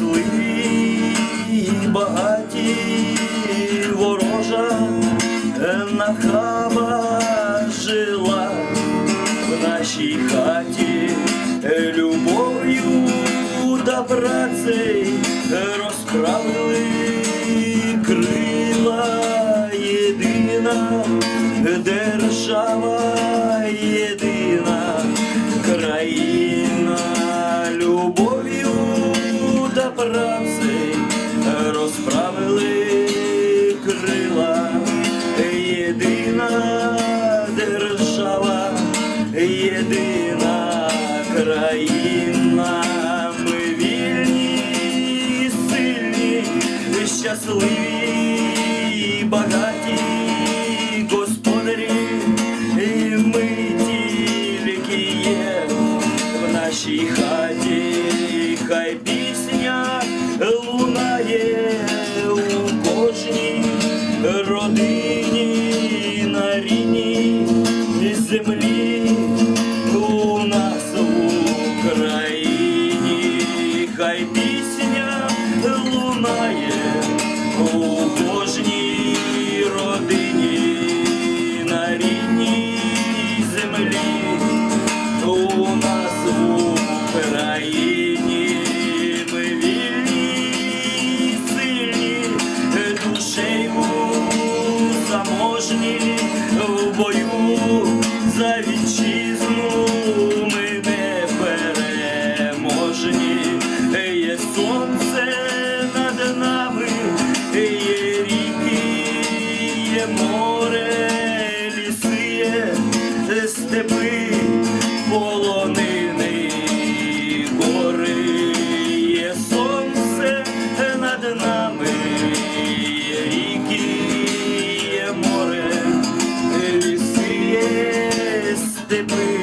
щасливі і багаті ворожа нахаба жила в нашій хаті любов'ю та працею розправили крила єдина держава Єдина держава єдина країна. Ми вільні сильні щасливі і багаті господарі. Ми тільки є в нашій хаті. Хай пісня лунає у кожній родині на і землі у нас в Україні, хай пісня лунає у кожній комунізму ми не переможні, є сонце над нами, є ріки, є море, ліси, степи, полони. it.